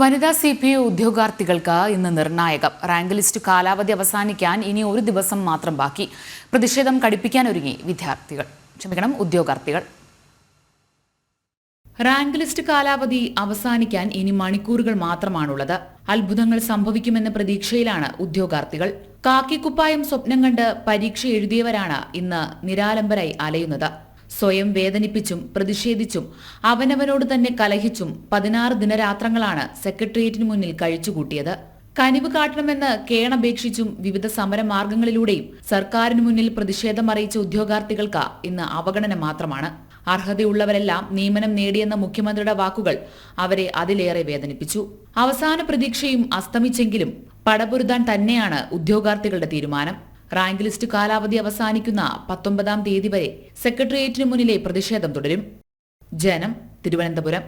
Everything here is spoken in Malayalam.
വനിതാ സി പി യു ഉദ്യോഗാർത്ഥികൾക്ക് ഇന്ന് നിർണായകം. റാങ്ക് ലിസ്റ്റ് കാലാവധി അവസാനിക്കാൻ ഇനി ഒരു ദിവസം മാത്രം ബാക്കി. പ്രതിഷേധം കടുപ്പിക്കാനൊരുങ്ങി വിദ്യാർത്ഥികൾ. ക്ഷമിക്കണം ഉദ്യോഗാർത്ഥികൾ. റാങ്ക് ലിസ്റ്റ് കാലാവധി അവസാനിക്കാൻ ഇനി മണിക്കൂറുകൾ മാത്രമാണുള്ളത്. അത്ഭുതങ്ങൾ സംഭവിക്കുമെന്ന പ്രതീക്ഷയിലാണ് ഉദ്യോഗാർത്ഥികൾ. കാക്കിക്കുപ്പായം സ്വപ്നം കണ്ട് പരീക്ഷ എഴുതിയവരാണ് ഇന്ന് നിരാലംബരായി അലയുന്നത്. സ്വയം വേദനിപ്പിച്ചും പ്രതിഷേധിച്ചും അവനവനോട് തന്നെ കലഹിച്ചും പതിനാറ് ദിനരാത്രങ്ങളാണ് സെക്രട്ടേറിയറ്റിന് മുന്നിൽ കഴിച്ചുകൂട്ടിയത്. കനിവ് കാട്ടണമെന്ന് കേണപേക്ഷിച്ചും വിവിധ സമരമാർഗങ്ങളിലൂടെയും സർക്കാരിന് മുന്നിൽ പ്രതിഷേധം അറിയിച്ച ഉദ്യോഗാർത്ഥികൾക്ക് ഇന്ന് അവഗണന മാത്രമാണ്. അർഹതയുള്ളവരെല്ലാം നിയമനം നേടിയെന്ന മുഖ്യമന്ത്രിയുടെ വാക്കുകൾ അവരെ അതിലേറെ വേദനിപ്പിച്ചു. അവസാന പ്രതീക്ഷയും അസ്തമിച്ചെങ്കിലും പടപൊരുതാൻ തന്നെയാണ് ഉദ്യോഗാർത്ഥികളുടെ തീരുമാനം. റാങ്ക് ലിസ്റ്റ് കാലാവധി അവസാനിക്കുന്ന പത്തൊമ്പതാം തീയതി വരെ സെക്രട്ടേറിയറ്റിന് മുന്നിലെ പ്രതിഷേധം തുടരും. ജനം തിരുവനന്തപുരം.